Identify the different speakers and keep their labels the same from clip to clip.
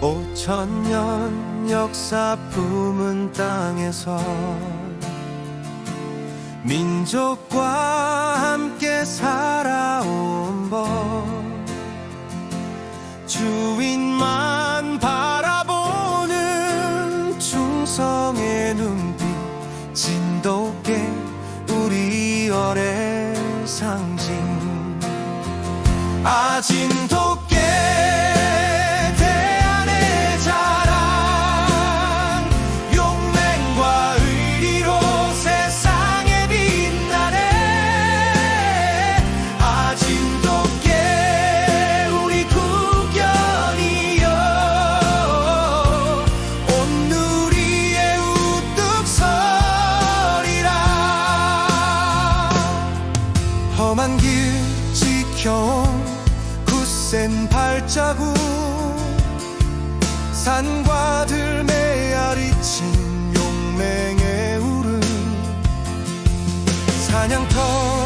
Speaker 1: 오천 년 역사 품은 땅에서 민족과 함께 살아온 법 주인만 바라보는 충성의 눈빛 진돗개 우리 열의 상징. 아진도 켜온 굳센 발자국. 산과 들매 아리친 용맹의 울음. 사냥터.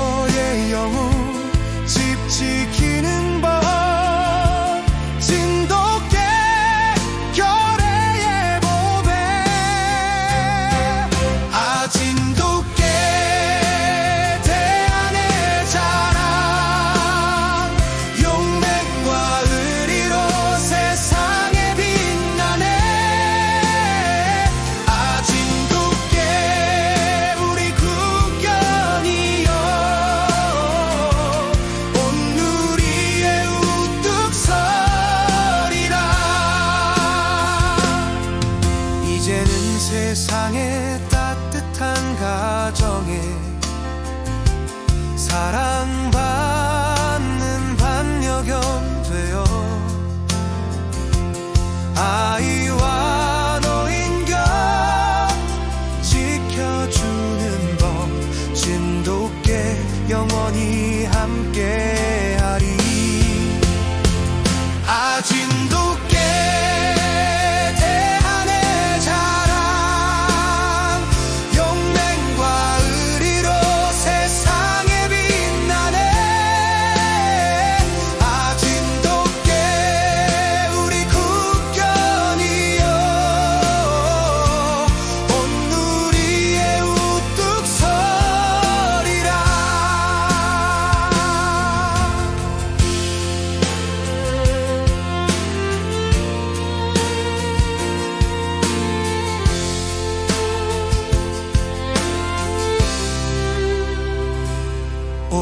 Speaker 1: 세상의 따뜻한 가정에 사랑받는 반려견 되어 아이와 노인견 지켜주는 법 진돗개 영원히 함께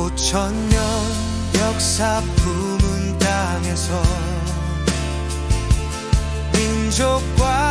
Speaker 1: 오천년 역사 품은 땅에서 민족과